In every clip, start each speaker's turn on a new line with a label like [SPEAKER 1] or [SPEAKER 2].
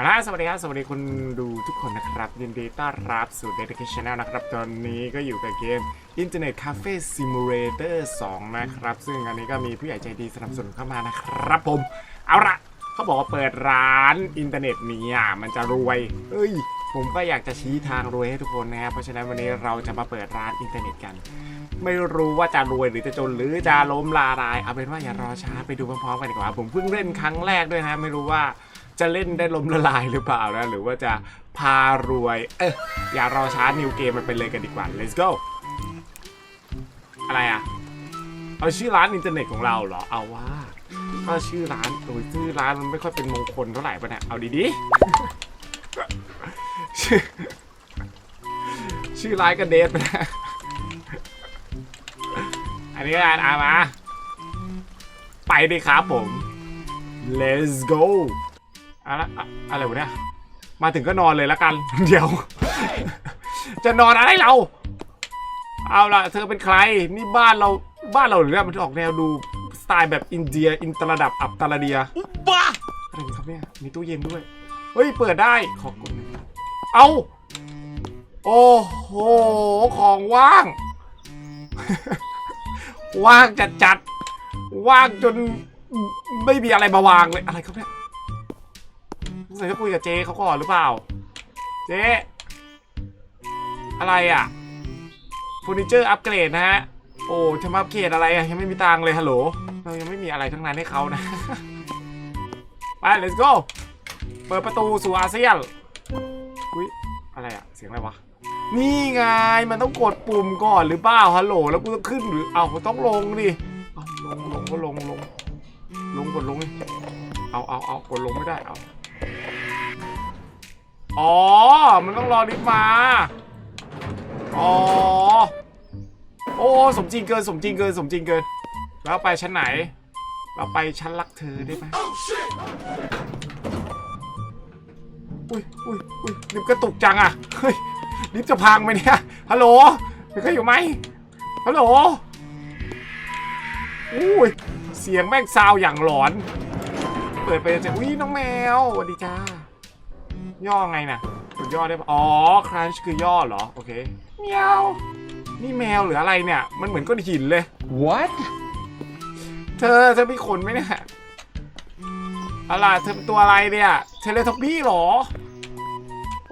[SPEAKER 1] เอาละสวัสดีครับ สวัสดีคุณดูทุกคนนะครับ ยินดีต้อนรับสู่ Dedication Channel นะครับ ตอนนี้ก็อยู่กับเกม Internet Cafe Simulator 2 นะครับ ซึ่งอันนี้ก็มีผู้ใหญ่ใจดีสนับสนุนเข้ามานะครับผม เอาละเขาบอกว่าเปิดร้านอินเทอร์เน็ตเนี่ยมันจะรวย เอ้ย ผมก็อยากจะชี้ทางรวยให้ทุกคนนะครับเพราะฉะนั้นวันนี้เราจะมาเปิดร้านอินเทอร์เน็ตกัน ไม่รู้ว่าจะรวยหรือจะจนหรือจะล้มละลาย เอาเป็นว่าอย่ารอช้าไปดูพร้อมๆกันดีกว่า ผมเพิ่งเล่นครั้งแรกด้วยนะ ไม่รู้ว่า จะเล่นได้ล้มละลายหรือเปล่านะ หรือว่าจะพารวย เอออย่ารอช้านิวเกมมันไปเลยกันดีกว่า let's go อะไรอะ เอาชื่อร้านอินเทอร์เน็ตของเราเหรอ เอาว่าก็ชื่อร้านโอ้ยชื่อร้านมันไม่ค่อยเป็นมงคลเท่าไหร่ปะเนี่ยเอาดีๆชื่อชื่อร้านก็เดทไปแล้วอันนี้ก็อ่านอามา ไปดิครับผม let's go อะไรอะอะไรวะเนี่ย มาถึงก็นอนเลยละกัน เดี๋ยว จะนอนอะไรเรา เอาล่ะ เธอเป็นใคร นี่บ้านเรา บ้านเราหรือเนี่ยมันออกแนวดูสไตล์แบบอินเดีย อินตระดับอับตระเดีย
[SPEAKER 2] บ้า
[SPEAKER 1] อะไรกันครับเนี่ย มีตู้เย็นด้วย เฮ้ย เปิดได้ ขอบคุณนะครับเอาโอ้โห ของว่าง ว่างจัดจัดๆว่างจนไม่มีอะไรมาวางเลย อะไรครับเนี่ย สงสัยจะคุยกับเจเขาก่อนหรือเปล่า เจอะไรอะเฟอร์นิเจอร์อัปเกรดนะฮะ โอ้จะมาอัปเกรดอะไรอะ ยังไม่มีตังเลยฮัลโหล เรายังไม่มีอะไรทั้งนั้นให้เขานะ ไป let's go เปิดประตูสู่อาเซียนอุ้ยอะไรอะ เสียงอะไรวะ นี่ไง มันต้องกดปุ่มก่อนหรือเปล่าฮัลโหล แล้วกูต้องขึ้นหรือ เอาต้องลงดิเอาลงลงก็ลงลงลงกดลงดิเอาเอาเอากดลงไม่ได้ เอา อ๋อ มันต้องรอลิฟต์มา อ๋อ โอ้ สมจริงเกิน สมจริงเกิน สมจริงเกิน แล้วไปชั้นไหน เราไปชั้นรักเธอได้ไหมอุ้ยอุ้ยอุ้ยลิฟต์กระตุกจังอะเฮ้ย ลิฟต์จะพังไหมเนี่ย ฮัลโหลมีใครอยู่ไหมฮัลโหลอุ้ย เสียงแม่งซาวอย่างหลอน เปิดไปจะอุ้ยน้องแมวสวัสดีจ้า ย่อไงน่ะกดย่อได้ปะอ๋อครันช์คือย่อเหรอ โอเคเมียวนี่แมวหรืออะไรเนี่ย มันเหมือนก้อนหินเลย
[SPEAKER 2] what
[SPEAKER 1] เธอเธอมีขนไหมเนี่ยอะไรเธอเป็นตัวอะไรเนี่ยเทเลทอปปี้หรอ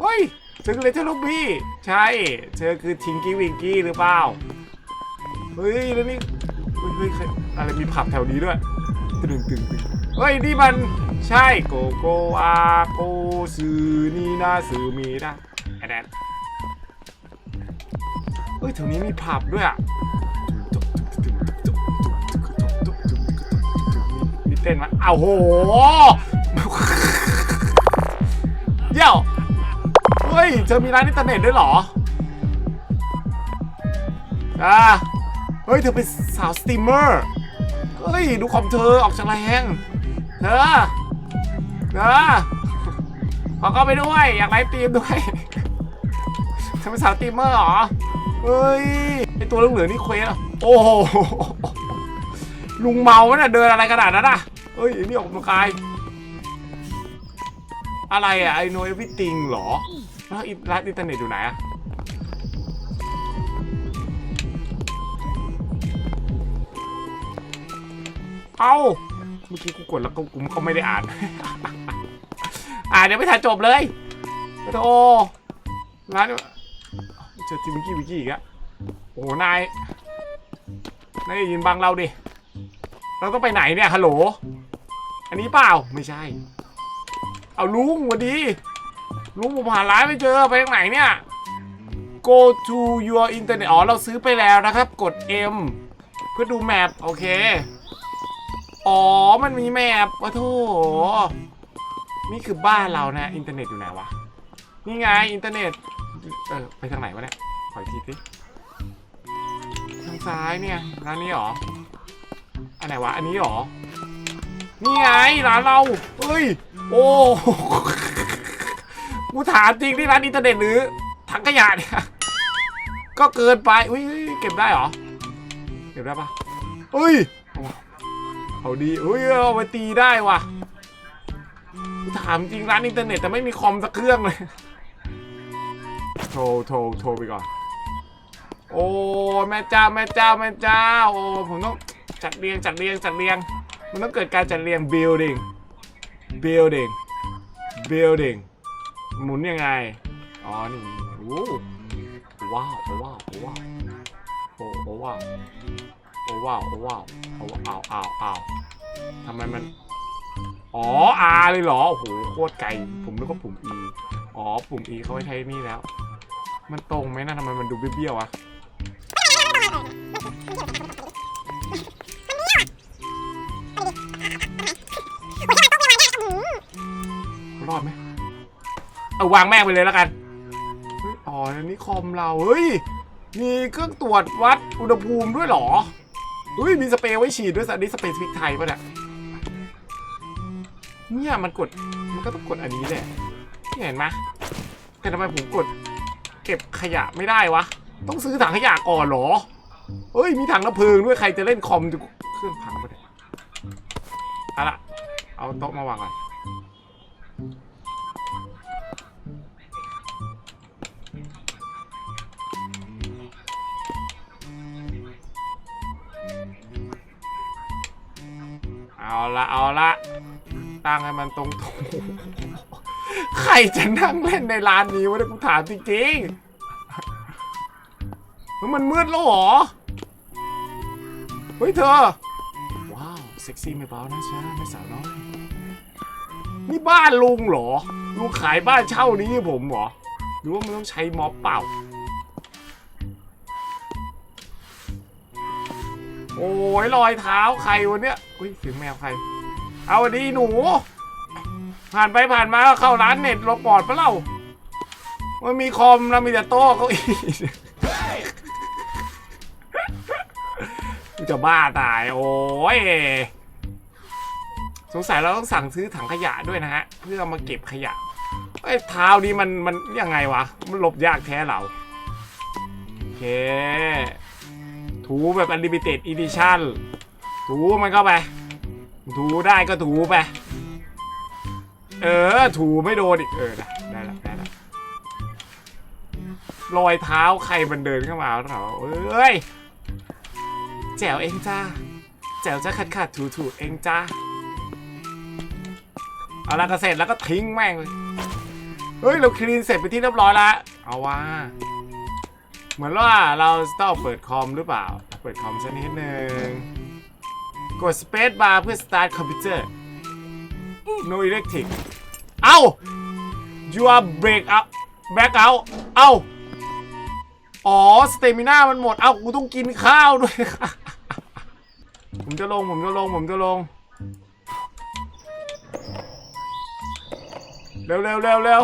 [SPEAKER 1] เฮ้ยเธอคือเลเทเลทอปปี้ใช่ เธอคือทิงกี้วิงกี้หรือเปล่าเฮ้ยแล้วนี่เฮ้ยเฮ้ยใครอะไรมีผับแถวนี้ด้วยตึงตึงตึง เฮ้ยนี่มันใช่โกโกอาโกซูนี่นาซูมีนะไอ้แดนเฮ้ยแถวนี้มีผับด้วยอะมีเต้นมาอ้าวโหเดี๋ยวเฮ้ยเธอมีร้านอินเทอร์เน็ตด้วยเหรออ่าเฮ้ยเธอเป็นสาวสตรีมเมอร์ เฮ้ย ดูคอมเธอออกจากแรง เธอเธอขอเข้าไปด้วย อยากไลฟ์ตีมด้วยเธอเป็นสาวตีมเมอร์เหรอ เฮ้ย ไอตัวเหลืองๆนี่เควสเหรอโอ้โห ลุงเมาเนี่ยเดินอะไรขนาดนั้นอะเฮ้ย นี่ออกกำลังกาย อะไรอะไอโนเอวิติงเหรอ แล้วอินร้านอินเทอร์เน็ตอยู่ไหนอะเอา เมื่อกี้กูกดแล้วก็กูก็ไม่ได้อ่าน อ่านยังไม่ทันจบเลยโธ่ร้านเจอทีมิกกี้วิกกี้อีกอะโอ้นายนายยืนบังเราดิ เราต้องไปไหนเนี่ยฮัลโหล อันนี้เปล่าไม่ใช่ เอาลุงสวัสดีลุงผมหาร้านไม่เจอไปทางไหนเนี่ย go to your internet อ๋อเราซื้อไปแล้วนะครับ กด M เพื่อดูแมปโอเค อ๋อ มันมีแมปวะโถนี่คือบ้านเรานะ อินเทอร์เน็ตอยู่ไหนวะ นี่ไง อินเทอร์เน็ต เออ ไปทางไหนวะเนี่ย ขออีกทีสิทางซ้ายเนี่ยร้านนี้หรอ อันไหนวะ อันนี้หรอ นี่ไงร้านเราเฮ้ย โอ้กูถามจริงที่ร้านอินเทอร์เน็ตหรือถังขยะเนี่ยก็เกินไปอุ้ยเก็บได้เหรอ เก็บได้ปะเฮ้ย เอาดีเฮ้ยเอาไปตีได้ว่ะถามจริงร้านอินเทอร์เน็ตแต่ไม่มีคอมสักเครื่องเลย โทรโทรโทรไปก่อน โอ้แม่เจ้าแม่เจ้าแม่เจ้าโอ้ผมต้องจัดเรียงจัดเรียงจัดเรียง มันต้องเกิดการจัดเรียง building building building หมุนยังไง อ๋อ นี่โอ้ว้าว โอ้ว้าวโอ้ว้าวโอ้โอ้ว้าว อ้ว้าวโอ้ว้าวโอ้อ้าวอ้าวอ้าวทำไมมัน อ๋อ R เลยเหรอ โอ้โห โคตรไกล ผมนึกว่าปุ่ม E อ๋อ ปุ่ม E เขาไว้ใช้นี่แล้ว มันตรงไหมนะทำไมมันดูเบี้ยวๆอะรอดไหมเอาวางแม่งไปเลยแล้วกัน อ๋อนนี้คอมเรา เฮ้ย มีเครื่องตรวจวัดอุณหภูมิด้วยเหรอ เฮ้ยมีสเปรย์ไว้ฉีดด้วยสันนี้สเปรย์พริกไทยป่ะเนี่ยเนี่ยมันกดมันก็ต้องกดอันนี้แหละเห็นไหมแต่ทำไมผมกด เก็บขยะไม่ได้วะ ต้องซื้อถังขยะก่อนหรอเฮ้ยมีถังน้ำเพลิงด้วยใครจะเล่นคอมเครื่องพังไปเลยเอาละเอาโต๊ะมาวางก่อน เอาละเอาละตั้งให้มันตรงตรงๆใครจะนั่งเล่นในร้านนี้วะเนี่ยกูถามจริงๆเฮ้ยมันมืดแล้วเหรอ เฮ้ยเธอ ว้าว เซ็กซี่ไม่เบานะจ๊ะไม่สาวน้อย นี่บ้านลุงเหรอ ลุงขายบ้านเช่านี้ให้ผมเหรอ หรือว่ามันต้องใช้ม็อบเปล่า โอ้ยรอยเท้าใครวะเนี่ยอุ้ยเสียงแมวใคร เอาดีหนู ผ่านไปผ่านมาก็เข้าร้านเน็ตเราปลอดปะเล่ามันมีคอมแล้วมีแต่โต๊ะเก้าอี้กูจะบ้าตายโอ้ยสงสัยเราต้องสั่งซื้อถังขยะด้วยนะฮะ เพื่อมาเก็บขยะไอ้ยเท้านี้มันมันยังไงวะ มันหลบยากแท้เราโอเค ถูแบบ Unlimited Edition ถูมันเข้าไป ถูได้ก็ถูไป เออ ถูไม่โดนอีก เออ ได้ได้ละได้ละรอยเท้าใครมันเดินเข้ามาเรอเอ้ย แจ๋วเองจ้า แจ๋วจะขัดขัดถูถูเองจ้า เอาละก็เสร็จแล้วก็ทิ้งแม่งเลย เฮ้ย เราคลีนเสร็จไปที่เรียบร้อยล้วเอาว่า เหมือนว่าเราต้องเปิดคอมหรือเปล่า เปิดคอมสักนิดนึง กด Space Bar เพื่อ Start Computer No Electric เอ้า You are break up back out เอ้า อ๋อ สเตมิน่ามันหมด เอ้า กูต้องกินข้าวด้วย ผมจะลง ผมจะลง ผมจะลง เร็วเร็วเร็วเร็ว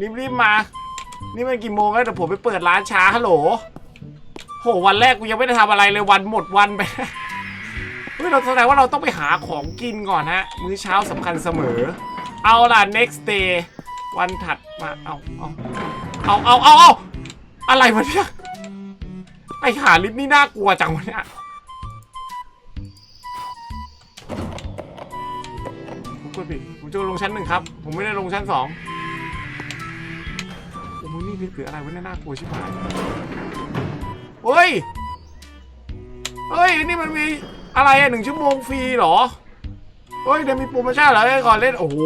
[SPEAKER 1] รีบรีบมา นี่มันกี่โมงแล้วแต่ผมไปเปิดร้านช้าฮัลโหลโหวันแรกกูยังไม่ได้ทำอะไรเลยวันหมดวันไปเฮ้ยเราแสดงว่าเราต้องไปหาของกินก่อนฮะ มื้อเช้าสำคัญเสมอ เอาล่ะ next day วันถัดมาเอาเอาเอาเอาเอาเอาอะไรวะเนี่ยไปหาลิฟต์นี่น่ากลัวจังวะเนี่ยผมกดผิดผมจะลงชั้นหนึ่งครับ ผมไม่ได้ลงชั้นสอง โอ้โหนี่ลิฟต์หรืออะไรวะเนี่ยน่ากลัวชิบหายเฮ้ยเฮ้ย นี่มันมีอะไรอะหนึ่งชั่วโมงฟรีเหรอ เฮ้ย เดี๋ยวมีโปรโมชั่นเหรอให้ก่อนเล่น โอ้โห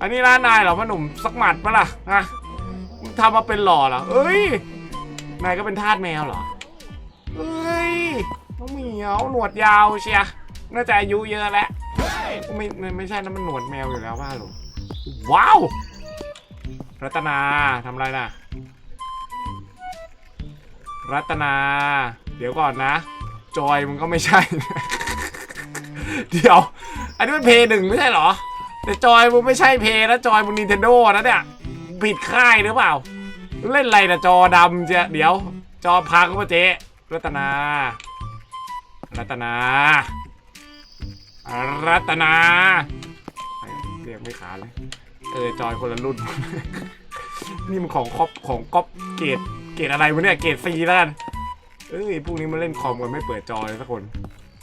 [SPEAKER 1] อันนี้ร้านนายเหรอพ่อหนุ่มสักหมัดปะล่ะฮะมึงทำมาเป็นหล่อเหรอเอ้ย นายก็เป็นทาสแมวเหรอเฮ้ยน้องเหมียวหนวดยาวเชียน่าจะอายุเยอะแล้ว ไม่ไม่ไม่ใช่นะมันหนวดแมวอยู่แล้วว่าหรอว้าว รัตนาทำอะไรน่ะ รัตนา เดี๋ยวก่อนนะ จอยมันก็ไม่ใช่ เดี๋ยว อันนี้มันเพย์หนึ่งไม่ใช่เหรอ แต่จอยมึงไม่ใช่เพย์นะจอยมึงนินเทนโดนะเนี่ยผิดค่ายหรือเปล่า เล่นอะไรนะจอดำเจ้เดี๋ยว จอพังก็เจ๊รัตนา รัตนา รัตนา เรียกไม่ขาเลย เออจอยคนละรุ่น นี่มันของครอบของก๊อปเกรดเกรดอะไรวะเนี่ยเกรดซีแล้วกันเอ้ยพวกนี้มันเล่นคอมกันไม่เปิดจอเลยสักคน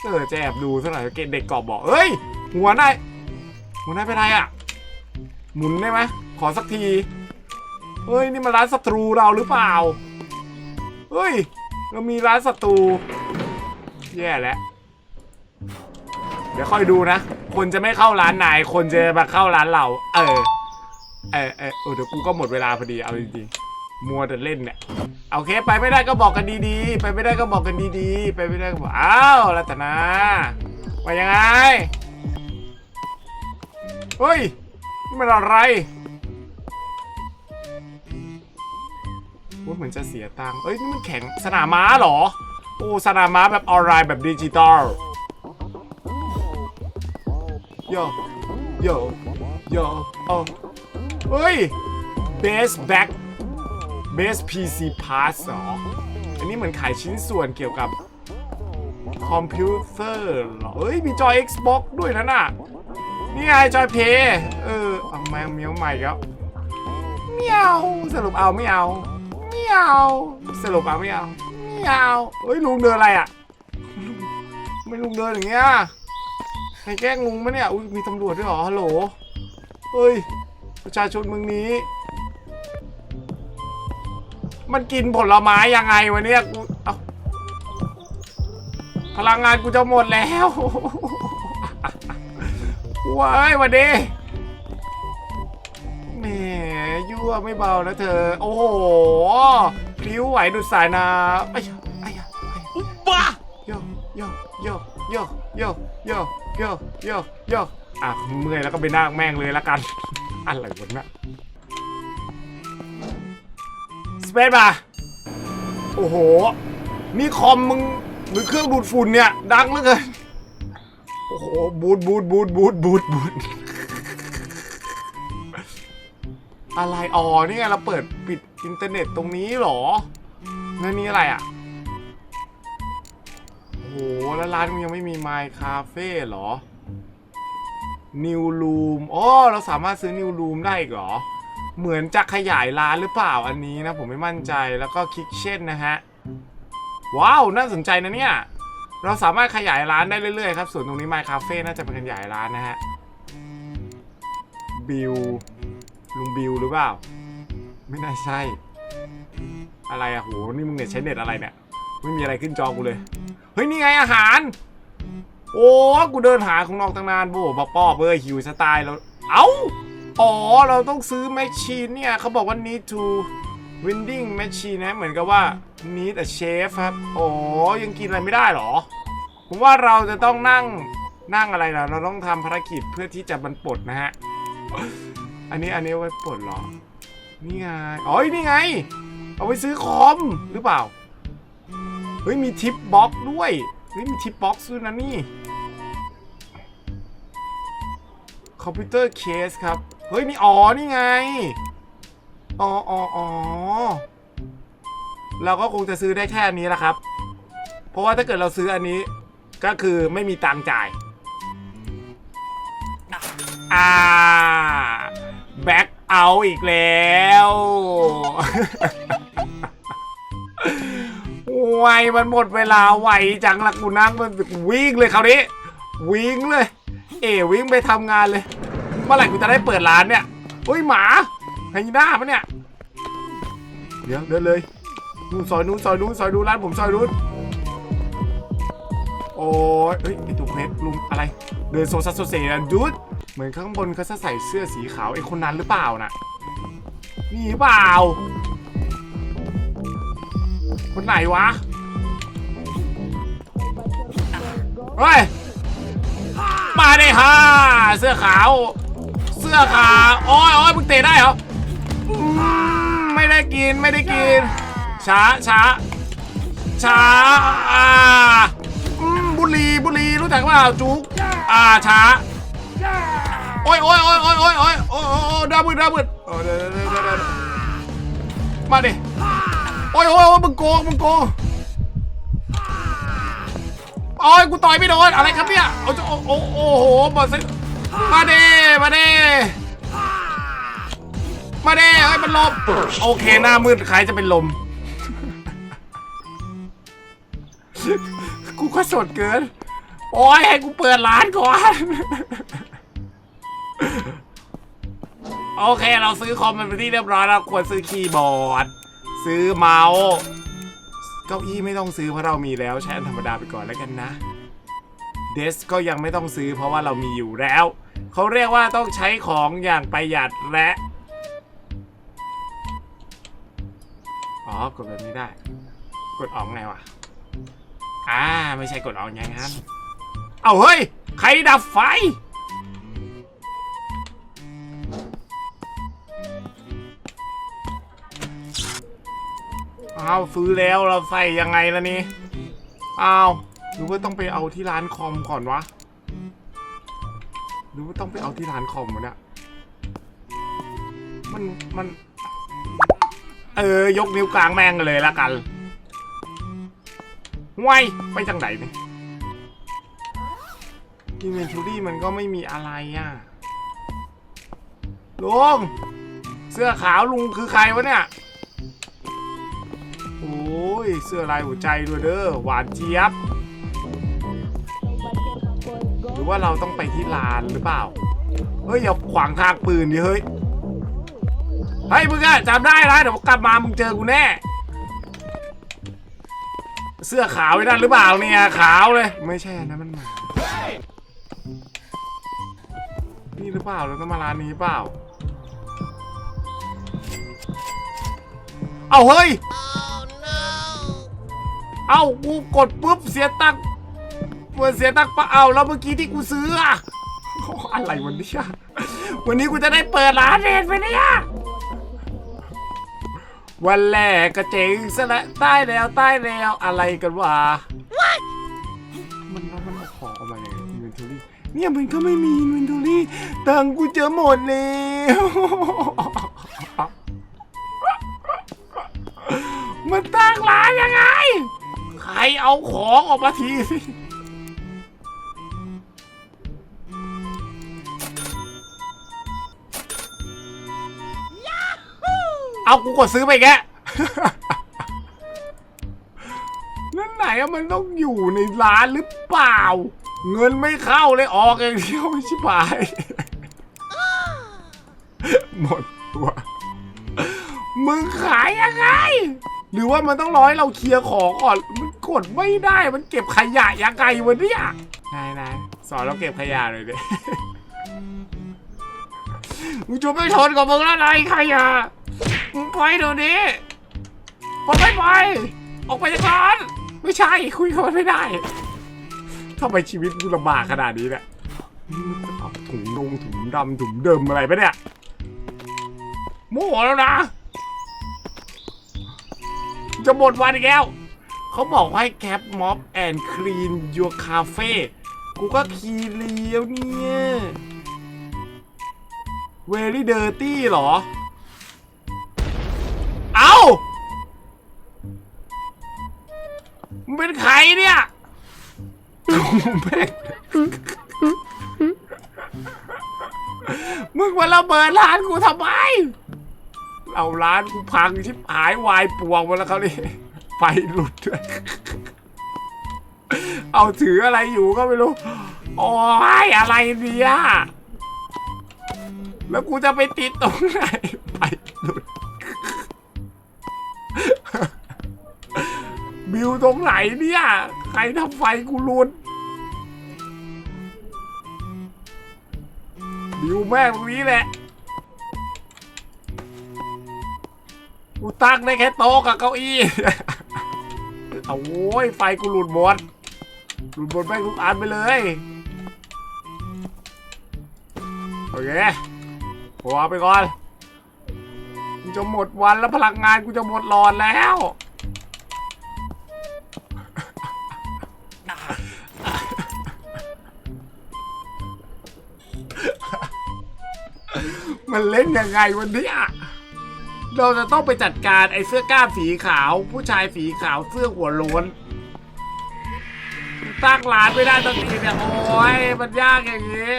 [SPEAKER 1] เออจะแอบดูสักหน่อยเกรดเด็กกรอบบอกเอ้ยหัวนายหัวหน้าเป็นไรอะ หมุนได้ไหมขอสักทีเฮ้ยนี่มันร้านศัตรูเราหรือเปล่าเฮ้ย เรามีร้านศัตรูแย่แล้วเดี๋ยวค่อยดูนะ คนจะไม่เข้าร้านนาย คนจะมาเข้าร้านเรา เออ เออเออเออเดี๋ยวกูก็หมดเวลาพอดีเอาจริงๆมัวแต่เล่นเนี่ยโอเค ไปไม่ได้ก็บอกกันดีๆ ไปไม่ได้ก็บอกกันดีๆ ไปไม่ได้ก็บอกอ้าวรัตนาว่ายังไงเฮ้ยนี่มันอะไรว่าเหมือนจะเสียตังค์เอ้ยนี่มันแข่งสนามม้าเหรอ โอ้สนามม้าแบบออนไลน์แบบดิจิตอลโยโยโยโอ เฮ้ย Base Back Base PC Pass เหรอ อันนี้เหมือนขายชิ้นส่วนเกี่ยวกับคอมพิวเตอร์เหรอเอ้ย มีจอ Xbox ด้วยนะน่ะ นี่ไงจอยเพย์เออเอาแมวเมียวใหม่แล้วเมียวสรุปเอาไม่เอาเมียวสรุปเอาไม่เอาเมียวเฮ้ยลุงเดินอะไรอะไม่ลุงเดินอย่างเงี้ยใครแกล้งลุงมะเนี่ย อุ้ยมีตำรวจด้วยเหรอฮัลโหลเฮ้ย ประชาชนเมืองนี้ มันกินผลไม้ยังไงวะเนี่ยกูเอาพลังงานกูจะหมดแล้วว้ายวันดีแหมยั่วไม่เบานะเธอ โอ้โหพลิ้วไหวดุดสายน้ำไอ้ยไอ้ยอ้ยะ
[SPEAKER 2] บ้า
[SPEAKER 1] โยโยโยโยโยโยโยโยโยอะเมื่อยแล้วก็ไปนั่งแม่งเลยละกัน อะไรวะเนะสเปซมาโอ้โหนี่คอมมึงหรือเครื่องดูดฝุ่นเนี่ย ดังเหลือเกิน โอ้โห บูดบูดบูดบูดบูดบูดอะไร อ๋อ นี่ไงเราเปิดปิดอินเทอร์เน็ตตรงนี้หรอนั่นนี่อะไรอะ โอ้โห แล้วร้านมึงยังไม่มี My Cafe เหรอ New Room อ๋อเราสามารถซื้อ New Room ได้อีกเหรอ เหมือนจะขยายร้านหรือเปล่าอันนี้นะ ผมไม่มั่นใจแล้วก็ Kitchen นะฮะ ว้าว น่าสนใจนะเนี่ย เราสามารถขยายร้านได้เรื่อยๆครับ ส่วนตรงนี้ My Cafe น่าจะเป็นขยายร้านนะฮะ บิลลุงบิลหรือเปล่า ไม่น่าใช่ อะไรอะโห นี่มึงเน็ตใช้เน็ตอะไรเนี่ย ไม่มีอะไรขึ้นจอกูเลย เฮ้ย นี่ไงอาหาร โอ้ กูเดินหาของนอกตั้งนานโบบ้าป้อเบอร์หิวสไตล์แล้ว เอ้า อ๋อ เราต้องซื้อแมชชีนเนี่ย เขาบอกว่า need to vending machine นะ เหมือนกับว่า need a chef ครับอ๋อยังกินอะไรไม่ได้เหรอ ผมว่าเราจะต้องนั่ง นั่งอะไรนะเราต้องทำภารกิจเพื่อที่จะบรรปลดนะฮะ อันนี้อันนี้ไว้ปลดเหรอ นี่ไง อ๋อ นี่ไง เอาไว้ซื้อคอมหรือเปล่า เฮ้ย มีทิปบ็อกด้วย ฮ้ยมีทิปบ็อกซ์ด้วยนะนี่ คอมพิวเตอร์เคสครับ เฮ้ยนี่อ๋อ นี่ไง อ๋ออ๋ออ๋อเราก็คงจะซื้อได้แค่อันนี้แหละครับ เพราะว่าถ้าเกิดเราซื้ออันนี้ก็คือไม่มีตังจ่าย อ่า แบ็คเอาอีกแล้ว ไวมันหมดเวลาไวจังละกูนั่งมันวิ่งเลยคราวนี้ วิ่งเลย เอวิ่งไปทำงานเลย เมื่อไหร่กูจะได้เปิดร้านเนี่ยเฮ้ยหมาไฮยีน่าปะเนี่ยเดี๋ยวเดินเลยนู่นซอยนู้นซอยนู้นซอยนู้นร้านผมซอยนู้นโอ้ยเฮ้ยไอตัวเพชรลุงอะไร เดินโซซัสโซเซนะดูดเหมือนข้างบนเขาจะใส่เสื้อสีขาวไอคนนั้นหรือเปล่าน่ะนี่เปล่า คนไหนวะเฮ้ยมาได้ฮ่าเสื้อขาว เสื้อขาวโอ้ยโอ้ยมึงเตะได้เหรอไม่ได้กินไม่ได้กิน ช้าช้าช้าอ่าบุรีบุรีรู้จักว่าจุกอ่าช้าโอ้ยโอ้ยโอ้ยโอ้ยโอ้ยโอ้ยโอ้ยดาบึดดาบึดมาดิ โอ้ยโอ้ยโอ้ยมึงโกงมึงโกงโอ้ยกูต่อยไม่โดนอะไรครับเนี่ยโอ้โอ้โอ้โอ้โหบอลซิมาเด้มาเด้มาเด้เฮ้ยมันลมโอเคหน้ามืดใครจะเป็นลม กูก็สดเกิน โอ้ยให้กูเปิดร้านก่อน โอเคเราซื้อคอมมันเป็นที่เรียบร้อยแล้วควรซื้อคีย์บอร์ด ซื้อเมาส์เก้าอี้ไม่ต้องซื้อเพราะเรามีแล้วใช้อันธรรมดาไปก่อนแล้วกันนะเดสก็ยังไม่ต้องซื้อเพราะว่าเรามีอยู่แล้ว เขาเรียกว่าต้องใช้ของอย่างประหยัดและอ๋อกดแบบนี้ได้ กดออกไงวะอ่าไม่ใช่กดออกอย่างนั้นเอาเฮ้ย ใครดับไฟ อ้าวซื้อแล้วเราใส่ยังไงล่ะนี่อ้าวหรือว่าต้องไปเอาที่ร้านคอมก่อนวะหรือว่าต้องไปเอาที่ร้านคอมวะเนี่ยมันมัน เออยกนิ้วกลางแม่งเลยละกันไว้ไปจังไหนเนี่ยอินเวนทูรี่มันก็ไม่มีอะไรอะลุงเสื้อขาวลุงคือใครวะเนี่ย โอ้ยเสื้อลายหัวใจด้วยเด้อหวานเจี๊ยบ หรือว่าเราต้องไปที่ลานหรือเปล่า เฮ้ยอย่าขวางทางปืนดิเฮ้ยเฮ้ยมึงอะจำได้นะเดี๋ยวกลับมามึงเจอกูแน่ เสื้อขาวไอ้นั่นหรือเปล่าเนี่ยขาวเลย ไม่ใช่นนะมันหมานี่หรือเปล่าเราต้องมาร้านนี้เปล่า เอาเฮ้ย เอากูกดปุ๊บเสียตังค์เปิดเสียตังค์ปะเอาแล้วเมื่อกี้ที่กูซื้ออะโอ้อะไรวันนี้อะวันนี้กูจะได้เปิดร้านเองไปเนี่ยวันแรกก็เจ๋งซะและใต้แล้วใต้แล้วอะไรกันวะมันแล้วมันมาขอเอามาในอินเวนทอรี่เนี่ยมันก็ไม่มีอินเวนทอรี่ตังค์กูเจอหมดแล้วมันตั้งร้านยังไง ใครเอาของออกมาทีสิเอากูกดซื้อไปแกนั่นไหนอะมันต้องอยู่ในร้านหรือเปล่า เงินไม่เข้าเลยออกเองเดียวชิบหาย หมดตัว มึงขายยังไง หรือว่ามันต้องรอให้เราเคลียร์ของก่อนมัน กดไม่ได้มันเก็บขยะยังไงวะเนี่ยนายนายสอนเราเก็บขยะเลยดิมึงจะไม่ทนกับมึงแล้วนายขยะมึงไปเดี๋ยวนี้ปล่อยไม่ไปออกไปจากร้านไม่ใช่คุยกับมันไม่ได้ทำไมชีวิตกูลำบากขนาดนี้เนี่ยนี่มันจะเอาถุงนงถุงดำถุงเดิมอะไรไปเนี่ยโม่แล้วนะ จะหมดวันอีกแล้ว เขาบอกว่าให้แคปม็อบแอนด์คลีนยูคาเฟ่กูก็คีเลียวเนี่ยเวลี่เดอร์ตี้หรอ เอา้ามึงเป็นใครเนี่ยแม่งมึงมาระเบิดร้านกูทำไม เอาร้านกูพังชิบหายวายป่วงหมดแล้วเขาเนี่ ไฟหลุดด้วยเอาถืออะไรอยู่ก็ไม่รู้ โอ้ยอะไรเนี่ยแล้วกูจะไปติดตรงไหนไฟหลุดบิวตรงไหนเนี่ย ใครทำไฟกูหลุดบิวแม่งตรงนี้แหละกูตั้งได้แค่โต๊ะกับเก้าอี้ เอาโว้ยไฟกูหลุดหมดหลุดหมดแม่งทุกอันไปเลยโอเคผมเอาไปก่อนกูจะหมดวันแล้วพลังงานกูจะหมดหลอดแล้วมันเล่นยังไงวันนี้อะ เราจะต้องไปจัดการไอ้เสื้อกล้ามสีขาว ผู้ชายสีขาวเสื้อหัวโล้นตั้งร้านไม่ได้สักทีเนี่ยโอ้ยมันยากอย่างนี้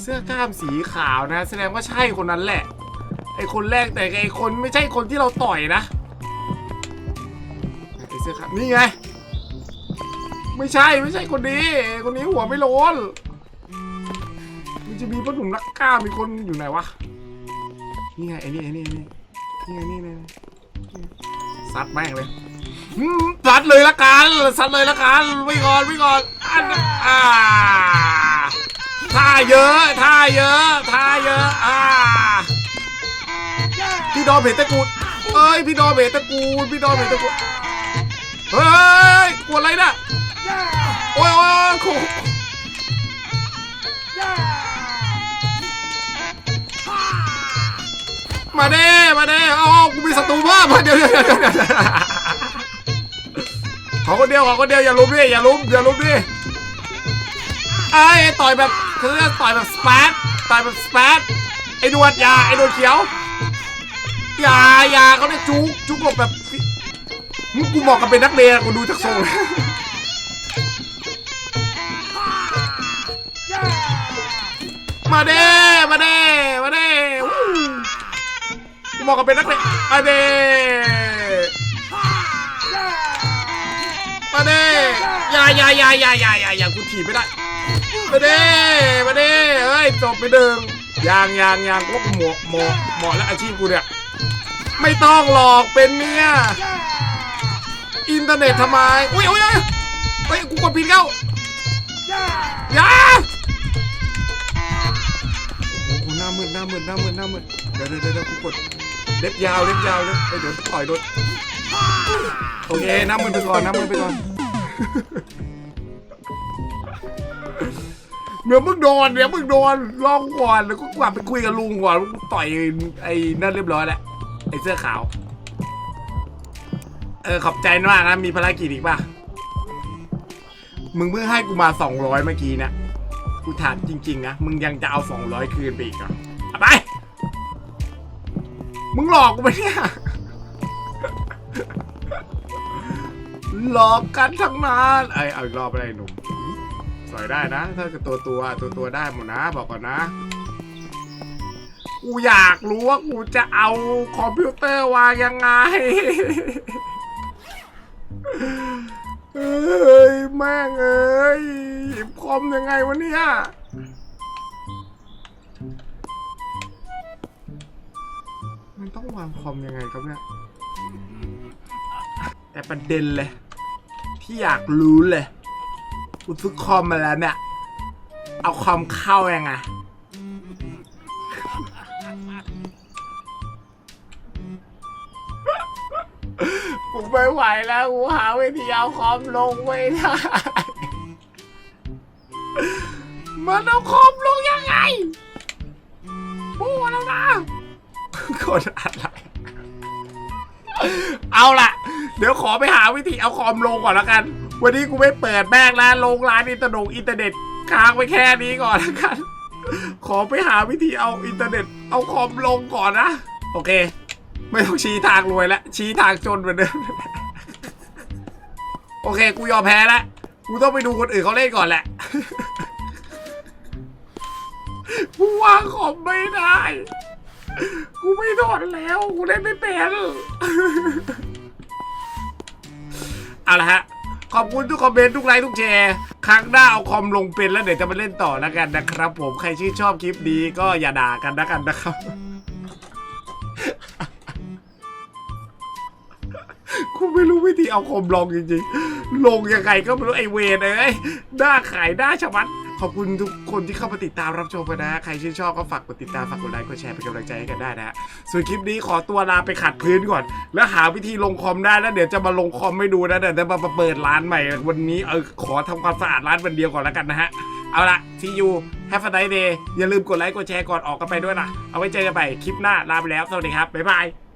[SPEAKER 1] เสื้อกล้ามสีขาวนะ แสดงว่าใช่คนนั้นแหละ ไอ้คนแรกแต่ไอ้คนไม่ใช่คนที่เราต่อยนะไอ้เสื้อขาวนี่ไง ไม่ใช่ไม่ใช่คนนี้ คนนี้หัวไม่โล้นจะมีพ่อหนุ่มนักกล้ามีคนอยู่ไหนวะ นี่ไงไอ้นี่ไอ้นี่ไอ้นี่นี่ไงนี่ไงซัดแม่งเลยซัดเลยละกันซัดเลยละกันไม่ก่อนไม่ก่อนอันอ่าท่าเยอะท่าเยอะท่าเยอะอ่าพี่ดอมเห็นตะกูดเอ้ยพี่ดอมเห็นตะกูดพี่ดอมเห็นตะกูดเฮ้ยกลัวอะไรน่ะโอ้ยโอ้ยโอ้ มาเด้มาเด้เอาเอากูมีศัตรูเพิ่มเดียวเดี๋ยวเดี๋ยวเดี๋ยวเดี๋ยวขอคนเดียวขอคนเดียวอย่าลุมดิอย่าลุมอย่าลุมดิไอ้ต่อยแบบเขาเรียกต่อยแบบสปาร์ต่อยแบบสปาร์ไอ้ดวดยาไอ้ดวดเขียว ยายาเขาเนี่ยจุกจุกหลบแบบมึงกูเหมาะกับเป็นนักเรียนกูดูจากทรงแล้วมาเด้มาเด้มาเด้ วู้กูบอกกับเป็นนักเตะมาเด้มาเด้อย่าอย่าอย่าอย่าอย่าอย่าอย่ากูถีบไม่ได้มาเด้มาเด้เฮ้ยจบไปหนึ่งยางยางยางกูว่ากูหมาะเหมาะเหมาะแล้วอาชีพกูเนี่ยไม่ต้องหลอกเป็นเนี่ยอินเทอร์เน็ตทำไมอุ้ยอุ้ยอุ้ยเฮ้ยกูกดผิดเข้าอย่าโอ้โหหน้ามืดหน้ามืดหน้ามืดหน้ามืดเดี๋ยวเดี๋ยวเดี๋ยวกูกด เล็บยาวเล็บยาวเล็บเอ้ยเดี๋ยวต่อยโดนโอเคน้ำมือไปก่อนน้ำมือไปก่อนเดี๋ยวมึงโดนเดี๋ยวมึงโดนลองก่อนแล้วก็กลับไปคุยกับลุงก่อนต่อยไอ้นั่นเรียบร้อยแล้วไอ้เสื้อขาว เออขอบใจมากนะมีภารกิจอีกป่ะมึงเพิ่งให้กูมาสองร้อยเมื่อกี้นะกูถามจริง ๆ นะ มึงยังจะเอาสองร้อยคืนไปอีกเหรอเอาไป มึงหลอกกูไปะเนี่ย หลอกกันทั้งนั้นไอ้เอาอีกรอบอะไรหนุ่มสอยได้นะ ถ้าเกิดตัวตัวตัวตัวได้หมดนะบอกก่อนนะ กูอยากรู้ว่ากูจะเอาคอมพิวเตอร์วางยังไงเอ้ยแม่งเอ้ยหยิบคอมยังไงวะเนี่ย ต้องวางคอมยังไงครับเนี่ย แต่ประเด็นเลย ที่อยากรู้เลยกูซื้อคอมมาแล้วเนี่ย เอาคอมเข้ายังไงกูไม่ไหวแล้วกูหาวิธีเอาคอมลงไม่ได้มันเอาคอมลงยังไงพูดแล้วนะ คนอะไร เอาล่ะ เดี๋ยวขอไปหาวิธีเอาคอมลงก่อนแล้วกัน วันนี้กูไม่เปิดแม่งแล้วลงร้านอินเทอร์เน็ตอินเทอร์เน็ตค้างไว้แค่นี้ก่อนแล้วกัน ขอไปหาวิธีเอาอินเทอร์เน็ต เอาคอมลงก่อนนะ โอเค ไม่ต้องชี้ทางรวยล้วชี้ทางจนเหมือนเดิมโอเค กูยอมแพ้ล้วกูต้องไปดูคนอื่นเขาเล่นก่อนแหละกูวางคอมไม่ได้ กูไม่ทนแล้วกูเล่นไม่เป็นเอาละฮะขอบคุณทุกคอมเมนต์ทุกไลค์ทุกแชร์ครั้งหน้าเอาคอมลงเป็นแล้วเดี๋ยวจะมาเล่นต่อแล้วกันนะครับ ผมใครชื่นชอบคลิปนี้ก็อย่าด่ากันนะกันนะครับ กูไม่รู้วิธีเอาคอมลงจริงๆ ลงยังไงก็ไม่รู้ไอเวนเอ้ยหน้าขายหน้าชะมัด ขอบคุณทุกคนที่เข้ามาติดตามรับชมกันนะ ใครชื่นชอบก็ฝากกดติดตามฝากกดไลค์กดแชร์เป็นกำลังใจให้กันได้นะส่วนคลิปนี้ขอตัวลาไปขัดพื้นก่อน แล้วหาวิธีลงคอมได้แล้วเดี๋ยวจะมาลงคอมไม่ดูนะเดี๋ยวจะมาเปิดร้านใหม่ วันนี้เออขอทำความสะอาดร้านวันเดียวก่อนแล้วกันนะฮะเอาละทียูแฮปปี้ไดย์เดย์อย่าลืมกดไลค์กดแชร์ก่อนออกกันไปด้วยนะเอาไว้เจอกันใหม่คลิปหน้าลาไปแล้วสวัสดีครับบ๊ายบาย